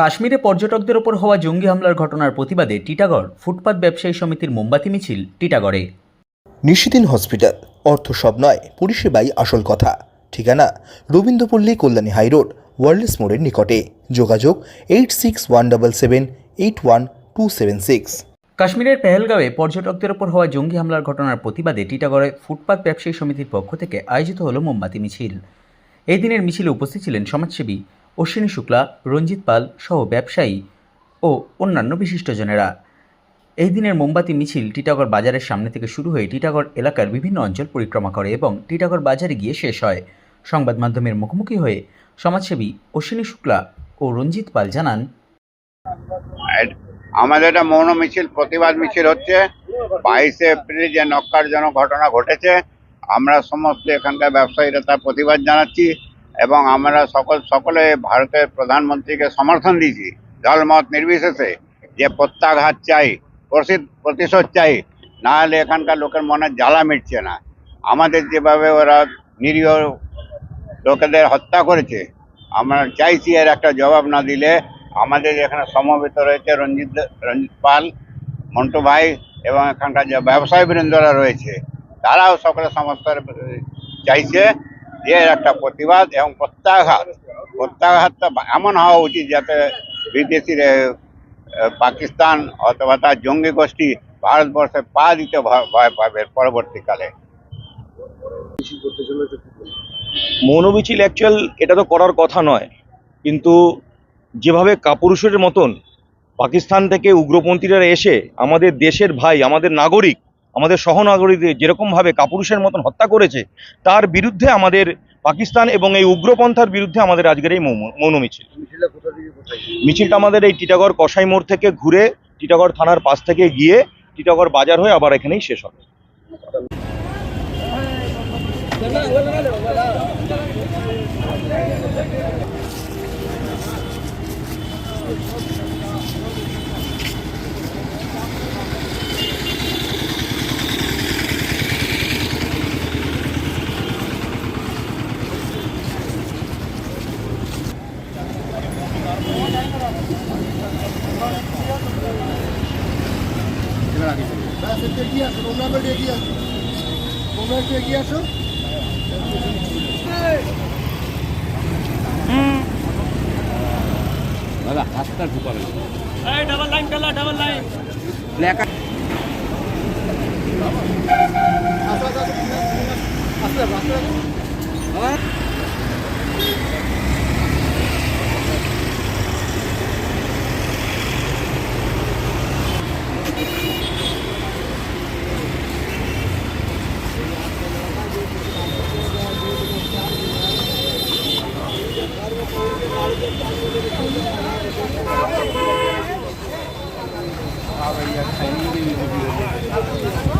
কাশ্মীরে পর্যটকদের ওপর হওয়া জঙ্গি হামলার ঘটনার প্রতিবাদে টিটাগড় ফুটপাত ব্যবসায়ী সমিতির মোমবাতি মিছিল টিটাগড়ে। নিশিদিন হসপিটাল অর্থ সব নয় পরিষেবাই আসল কথা। ঠিকানা রবীন্দ্রপল্লী কল্যাণী হাইরোড ওয়ার্ল্ডস মোড়ের নিকটে। যোগাযোগ eight six one double seven eight one two seven six. কাশ্মীরের পেহেলগাঁওয়ে পর্যটকদের ওপর হওয়া জঙ্গি হামলার ঘটনার প্রতিবাদে টিটাগড়ে ফুটপাত ব্যবসায়ী সমিতির পক্ষ থেকে আয়োজিত হলো মোমবাতি মিছিল। এই দিনের মিছিলে উপস্থিত ছিলেন সমাজসেবী অশ্বিনী শুক্লা, রঞ্জিত পাল সহ ব্যবসায়ী ও অন্যান্য বিশিষ্টজনেরা। এই দিনের মোমবাতি মিছিল টিটাগড় বাজারের সামনে থেকে শুরু হয়ে টিটাগড় এলাকার বিভিন্ন অঞ্চল পরিক্রমা করে এবং টিটাগড় বাজারে গিয়ে শেষ হয়। সংবাদ মাধ্যমের মুখোমুখি হয়ে সমাজসেবী অশ্বিনী শুক্লা ও রঞ্জিত পাল জানান আমাদের একটা মৌন মিছিল, প্রতিবাদ মিছিল হচ্ছে। বাইশে এপ্রিল যে নক্কারজনক ঘটনা ঘটেছে, আমরা সমস্ত এখানকার ব্যবসায়ীরা তার প্রতিবাদ জানাচ্ছি। এবং আমরা সকল, সকলে ভারতের প্রধানমন্ত্রীকে সমর্থন দিয়েছি। দলমত নির্বিশেষে যে প্রত্যাঘাত চাই প্রতিশোধ চাই, না হলে এখানকার লোকের মনে জ্বালা মিটছে না। আমাদের যেভাবে ওরা নিরীহ লোকেদের হত্যা করেছে, আমরা চাইছি এর একটা জবাব না দিলে আমাদের এখানে সমবেত রয়েছে রঞ্জিত রঞ্জিত পাল, মন্টু ভাই এবং এখানকার যে ব্যবসায়ী বৃন্দরা রয়েছে, তারাও সকলে সমস্ত চাইছে। এর একটা প্রতিবাদ এবং প্রত্যাঘাত। প্রত্যাঘাতটা এমন হওয়া উচিত যাতে বিদেশি পাকিস্তান অথবা তার জঙ্গি গোষ্ঠী ভারতবর্ষে পা দিতে ভয় পাবে পরবর্তীকালে। মৌন মিছিল অ্যাকচুয়াল এটা তো করার কথা নয়। কিন্তু যেভাবে কাপুরুষের মতন পাকিস্তান থেকে উগ্রপন্থীরা এসে আমাদের দেশের ভাই, আমাদের নাগরিক আমাদের সহনাগরিকদের যেরকমভাবে কাপুরুষের মতন হত্যা করেছে তার বিরুদ্ধে আমাদের পাকিস্তান এবং এই উগ্রপন্থার বিরুদ্ধে আমাদের আজকের এই মৌন- মৌন মিছিল। মিছিলটা আমাদের এই টিটাগড় কসাই মোড় থেকে ঘুরে টিটাগড় থানার পাশ থেকে গিয়ে টিটাগড় বাজার হয়ে আবার এখানেই শেষ হবে। আসো একটু এগিয়ে আসো তোমরা একটু এগিয়ে আসো। তোমরা একটু এগিয়ে আসো। দাদা হাতটা ঢুকাবে ডাবল লাইন পেলা ডাবল লাইন ব্ল্যাক আস্তে আস্তে আস্তে আস্তে Ah, yeah, I need to be